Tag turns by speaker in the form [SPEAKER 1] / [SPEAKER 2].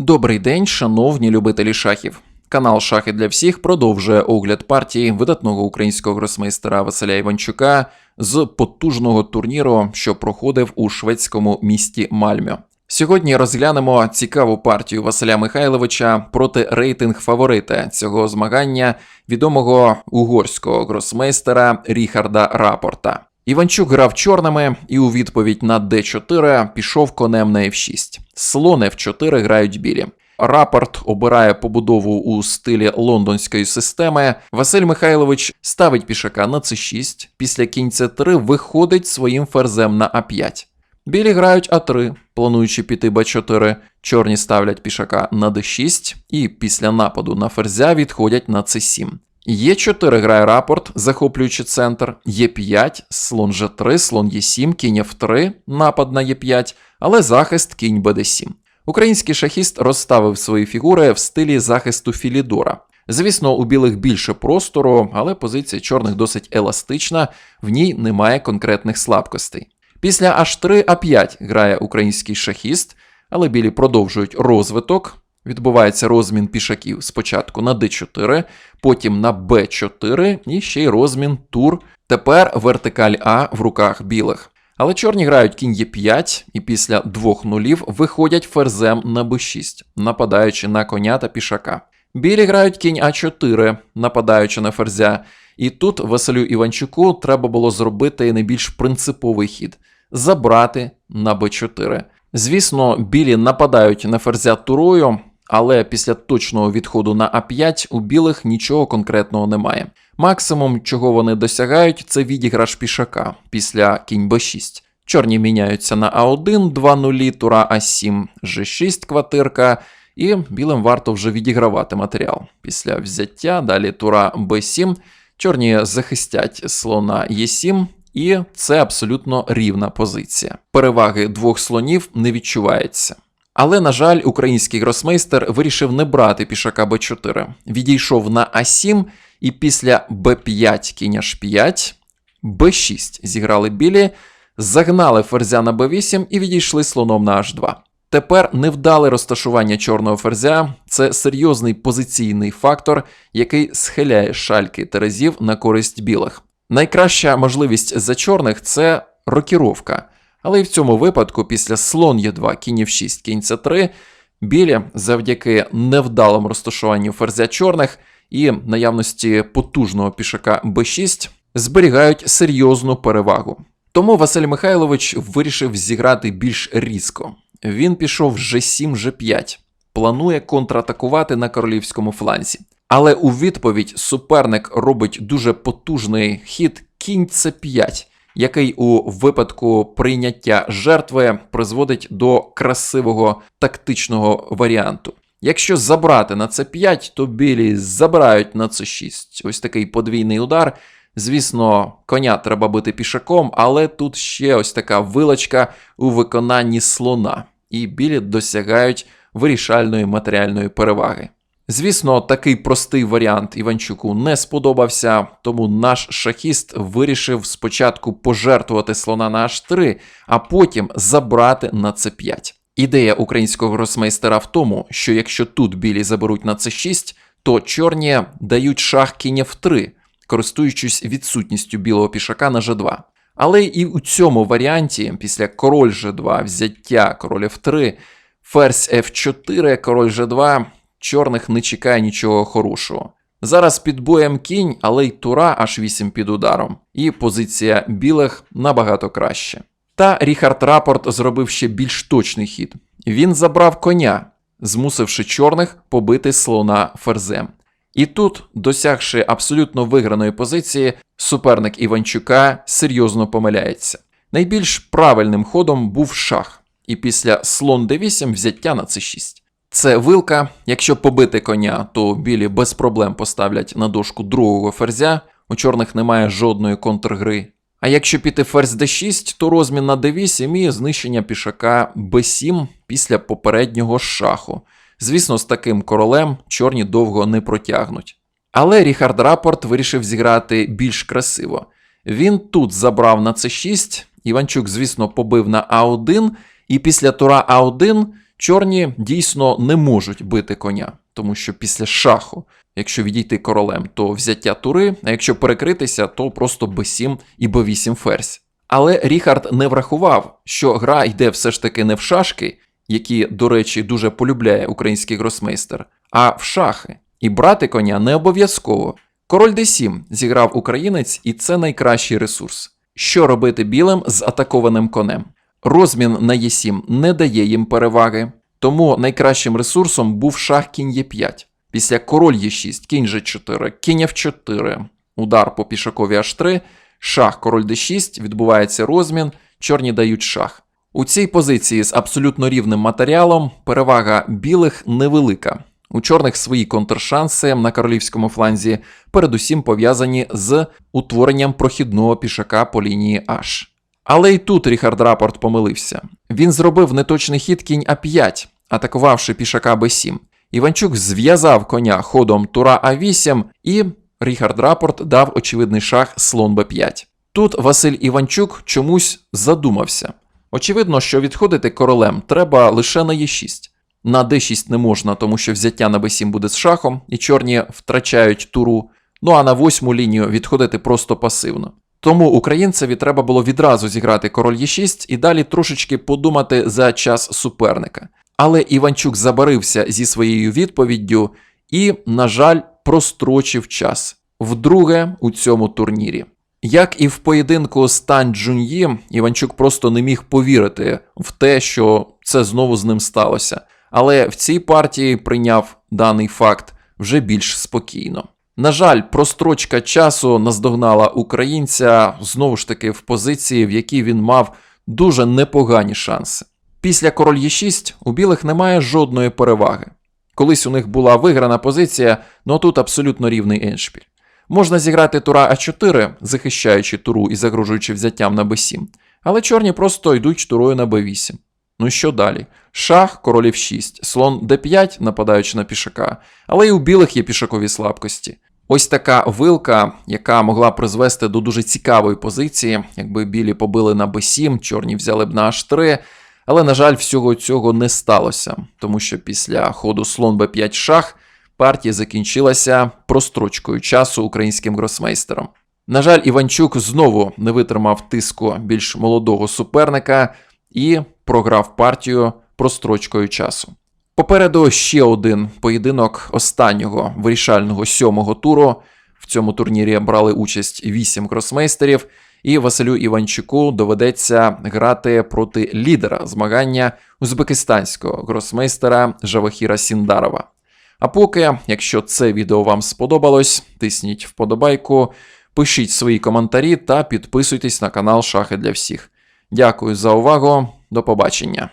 [SPEAKER 1] Добрий день, шановні любителі шахів. Канал Шахи для всіх продовжує огляд партії видатного українського гросмейстера Василя Іванчука з потужного турніру, що проходив у шведському місті Мальмьо. Сьогодні розглянемо цікаву партію Василя Михайловича проти рейтинг фаворита цього змагання відомого угорського гросмейстера Ріхарда Рапорта. Іванчук грав чорними і у відповідь на d4 пішов конем на f6. Слон f4 грають білі. Рапорт обирає побудову у стилі лондонської системи. Василь Михайлович ставить пішака на c6. Після кінь c3 виходить своїм ферзем на a5. Білі грають а3, плануючи піти b4. Чорні ставлять пішака на d6 і після нападу на ферзя відходять на c7. Е4 грає рапорт, захоплюючи центр, Е5, слон G3, слон Е7, кінь F3, напад на Е5, але захист кінь БД7. Український шахіст розставив свої фігури в стилі захисту Філідора. Звісно, у білих більше простору, але позиція чорних досить еластична, в ній немає конкретних слабкостей. Після H3 А5 грає український шахіст, але білі продовжують розвиток. Відбувається розмін пішаків спочатку на d4, потім на b4 і ще й розмін тур. Тепер вертикаль А в руках білих. Але чорні грають кінь Е5 і після двох нулів виходять ферзем на b6, нападаючи на коня та пішака. Білі грають кінь А4, нападаючи на ферзя. І тут Василю Іванчуку треба було зробити найбільш принциповий хід забрати на b4. Звісно, білі нападають на ферзя турою, але після точного відходу на А5 у білих нічого конкретного немає. Максимум, чого вони досягають, це відіграш пішака після кінь Б6. Чорні міняються на А1, 2 нулі, тура А7, G6 квартирка, і білим варто вже відігравати матеріал. Після взяття, далі тура Б7, чорні захистять слона Е7, і це абсолютно рівна позиція. Переваги двох слонів не відчувається. Але, на жаль, український гросмейстер вирішив не брати пішака Б4, відійшов на А7 і після Б5 кінь H5, Б6 зіграли білі, загнали ферзя на Б8 і відійшли слоном на H2. Тепер невдале розташування чорного ферзя це серйозний позиційний фактор, який схиляє шальки терезів на користь білих. Найкраща можливість за чорних це рокіровка. Але і в цьому випадку, після слон Е2, кінь F6, кінь С3, білі завдяки невдалому розташуванню ферзя чорних і наявності потужного пішака Б6 зберігають серйозну перевагу. Тому Василь Михайлович вирішив зіграти більш різко. Він пішов G7, G5, планує контратакувати на королівському фланзі. Але у відповідь суперник робить дуже потужний хід кінь С5 який у випадку прийняття жертви призводить до красивого тактичного варіанту. Якщо забрати на це 5, то білі забирають на це 6. Ось такий подвійний удар. Звісно, коня треба бити пішаком, але тут ще ось така вилочка у виконанні слона, і білі досягають вирішальної матеріальної переваги. Звісно, такий простий варіант Іванчуку не сподобався, тому наш шахіст вирішив спочатку пожертвувати слона на h3, а потім забрати на c5. Ідея українського гросмейстера в тому, що якщо тут білі заберуть на c6, то чорні дають шах кінь f3, користуючись відсутністю білого пішака на g2. Але і у цьому варіанті, після король g2, взяття король f3, ферзь f4, король g2 чорних не чекає нічого хорошого. Зараз під боєм кінь, але й тура аж 8 під ударом, і позиція білих набагато краще. Та Ріхард Рапорт зробив ще більш точний хід. Він забрав коня, змусивши чорних побити слона ферзем. І тут, досягши абсолютно виграної позиції, суперник Іванчука серйозно помиляється. Найбільш правильним ходом був шах, і після слон d8 взяття на c6. Це вилка. Якщо побити коня, то білі без проблем поставлять на дошку другого ферзя. У чорних немає жодної контргри. А якщо піти ферзь d6, то розмін на d8 і знищення пішака b7 після попереднього шаху. Звісно, з таким королем чорні довго не протягнуть. Але Ріхард Рапорт вирішив зіграти більш красиво. Він тут забрав на c6, Іванчук, звісно, побив на А1, і після тура А1 Чорні дійсно не можуть бити коня, тому що після шаху, якщо відійти королем, то взяття тури, а якщо перекритися, то просто b7 і b8 ферзь. Але Ріхард не врахував, що гра йде все ж таки не в шашки, які, до речі, дуже полюбляє український гросмейстер, а в шахи. І брати коня не обов'язково. Король d7 зіграв українець, і це найкращий ресурс. Що робити білим з атакованим конем? Розмін на Е7 не дає їм переваги, тому найкращим ресурсом був шах кінь Е5. Після король Е6, кінь G4, кінь F4, удар по пішакові H3, шах король d6, відбувається розмін, чорні дають шах. У цій позиції з абсолютно рівним матеріалом перевага білих невелика. У чорних свої контршанси на королівському фланзі, передусім пов'язані з утворенням прохідного пішака по лінії H. Але і тут Ріхард Рапорт помилився. Він зробив неточний хід кінь А5, атакувавши пішака Б7. Іванчук зв'язав коня ходом тура А8 і Ріхард Рапорт дав очевидний шах слон Б5. Тут Василь Іванчук чомусь задумався. Очевидно, що відходити королем треба лише на Е6. На d6 не можна, тому що взяття на b7 буде з шахом, і чорні втрачають туру. Ну а на восьму лінію відходити просто пасивно. Тому українцеві треба було відразу зіграти король Е6 і далі трошечки подумати за час суперника. Але Іванчук забарився зі своєю відповіддю і, на жаль, прострочив час. Вдруге у цьому турнірі. Як і в поєдинку з Тань Джуньї, Іванчук просто не міг повірити в те, що це знову з ним сталося. Але в цій партії прийняв даний факт вже більш спокійно. На жаль, прострочка часу наздогнала українця знову ж таки в позиції, в якій він мав дуже непогані шанси. Після король Е6 у білих немає жодної переваги. Колись у них була виграна позиція, ну тут абсолютно рівний еншпіль. Можна зіграти тура А4, захищаючи туру і загрожуючи взяттям на Б7, але чорні просто йдуть турою на Б8. Ну що далі? Шах, король F6, слон d5, нападаючи на пішака, але і у білих є пішакові слабкості. Ось така вилка, яка могла призвести до дуже цікавої позиції, якби білі побили на b7, чорні взяли б на h3. Але, на жаль, всього цього не сталося, тому що після ходу слон b5 шах партія закінчилася прострочкою часу українським гросмейстером. На жаль, Іванчук знову не витримав тиску більш молодого суперника і програв партію прострочкою часу. Попереду ще один поєдинок останнього вирішального сьомого туру. В цьому турнірі брали участь вісім кросмейстерів, і Василю Іванчуку доведеться грати проти лідера змагання узбекистанського гросмейстера Жавахіра Сіндарова. А поки, якщо це відео вам сподобалось, тисніть вподобайку, пишіть свої коментарі та підписуйтесь на канал Шахи для всіх. Дякую за увагу, до побачення.